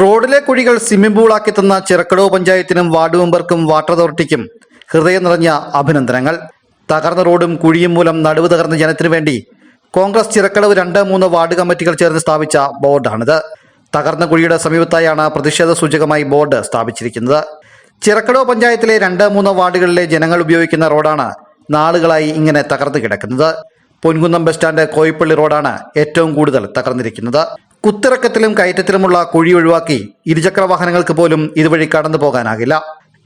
റോഡിലെ കുഴികൾ സ്വിമ്മിംഗ് പൂളാക്കി തന്ന ചിറക്കടവ് പഞ്ചായത്തിനും വാർഡ് മെമ്പർക്കും വാട്ടർ അതോറിറ്റിക്കും ഹൃദയം നിറഞ്ഞ അഭിനന്ദനങ്ങൾ. തകർന്ന റോഡും കുഴിയും മൂലം നടുവ് തകർന്ന ജനത്തിനു വേണ്ടി കോൺഗ്രസ് ചിറക്കടവ് രണ്ട് മൂന്ന് വാർഡ് കമ്മിറ്റികൾ ചേർന്ന് സ്ഥാപിച്ച ബോർഡാണിത്. തകർന്ന കുഴിയുടെ സമീപത്തായാണ് പ്രതിഷേധ സൂചകമായി ബോർഡ് സ്ഥാപിച്ചിരിക്കുന്നത്. ചിറക്കടവ് പഞ്ചായത്തിലെ രണ്ട് മൂന്ന് വാർഡുകളിലെ ജനങ്ങൾ ഉപയോഗിക്കുന്ന റോഡാണ് നാളുകളായി ഇങ്ങനെ തകർന്നു കിടക്കുന്നത്. പൊൻകുന്നം ബസ് സ്റ്റാൻഡ് കോയിപ്പള്ളി റോഡാണ് ഏറ്റവും കൂടുതൽ തകർന്നിരിക്കുന്നത്. കുത്തിറക്കത്തിലും കയറ്റത്തിലുമുള്ള കുഴി ഒഴിവാക്കി ഇരുചക്ര വാഹനങ്ങൾക്ക് പോലും ഇതുവഴി കടന്നു പോകാനാകില്ല.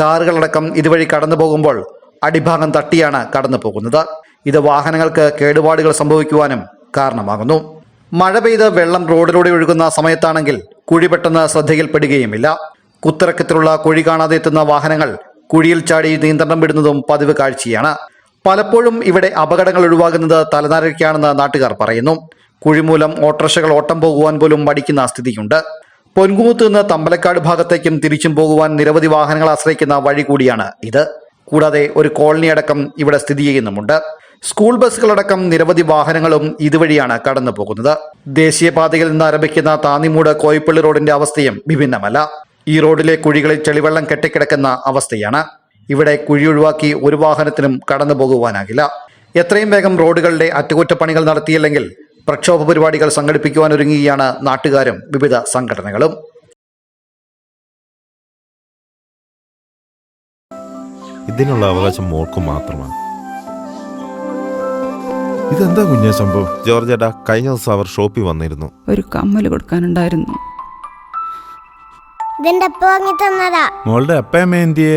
കാറുകളടക്കം ഇതുവഴി കടന്നു പോകുമ്പോൾ അടിഭാഗം തട്ടിയാണ് കടന്നു പോകുന്നത്. ഇത് വാഹനങ്ങൾക്ക് കേടുപാടുകൾ സംഭവിക്കുവാനും കാരണമാകുന്നു. മഴ പെയ്ത് വെള്ളം റോഡിലൂടെ ഒഴുകുന്ന സമയത്താണെങ്കിൽ കുഴി പെട്ടെന്ന് ശ്രദ്ധയിൽപ്പെടുകയുമില്ല. കുത്തിറക്കത്തിലുള്ള കുഴി കാണാതെ എത്തുന്ന വാഹനങ്ങൾ കുഴിയിൽ ചാടി നിയന്ത്രണം വിടുന്നതും പതിവ് കാഴ്ചയാണ്. പലപ്പോഴും ഇവിടെ അപകടങ്ങൾ ഒഴിവാകുന്നത് തലനാരിഴയ്ക്കാണെന്ന് നാട്ടുകാർ പറയുന്നു. കുഴിമൂലം ഓട്ടോറിക്ഷകൾ ഓട്ടം പോകുവാൻ പോലും മടിക്കുന്ന സ്ഥിതിയുണ്ട്. പൊൻകുമുത്ത് നിന്ന് തമ്പലക്കാട് ഭാഗത്തേക്കും തിരിച്ചും പോകുവാൻ നിരവധി വാഹനങ്ങൾ ആശ്രയിക്കുന്ന വഴി കൂടിയാണ് ഇത്. കൂടാതെ ഒരു കോളനി അടക്കം ഇവിടെ സ്ഥിതി ചെയ്യുന്നുമുണ്ട്. സ്കൂൾ ബസ്സുകളടക്കം നിരവധി വാഹനങ്ങളും ഇതുവഴിയാണ് കടന്നു പോകുന്നത്. ദേശീയപാതയിൽ നിന്ന് ആരംഭിക്കുന്ന താന്നിമൂട് കോയിപ്പള്ളി റോഡിന്റെ അവസ്ഥയും വിഭിന്നമല്ല. ഈ റോഡിലെ കുഴികളിൽ ചെളിവെള്ളം കെട്ടിക്കിടക്കുന്ന അവസ്ഥയാണ്. ഇവിടെ കുഴി ഒഴിവാക്കി ഒരു വാഹനത്തിനും കടന്നു പോകുവാനാകില്ല. എത്രയും വേഗം റോഡുകളുടെ അറ്റകുറ്റപ്പണികൾ നടത്തിയില്ലെങ്കിൽ പ്രക്ഷോഭ പരിപാടികൾ സംഘടിപ്പിക്കുവാൻ ഒരുങ്ങുകയാണ് നാട്ടുകാരും വിവിധ സംഘടനകളും. ഇതിനുള്ള അവകാശം മോൾക്ക് മാത്രമാണ്. ഇതെന്താ കുഞ്ഞ സംഭവം? ജോർജ് ഏട്ടാ കഴിഞ്ഞ ദിവസം അവർ ഷോപ്പിൽ വന്നിരുന്നു. ഒരു കമ്മൽ കൊടുക്കാനുണ്ടായിരുന്നു. ഇതെന്റെ അപ്പ വാങ്ങി തന്നതാ? മോളുടെ അപ്പയമ്മ എന്തിയേ?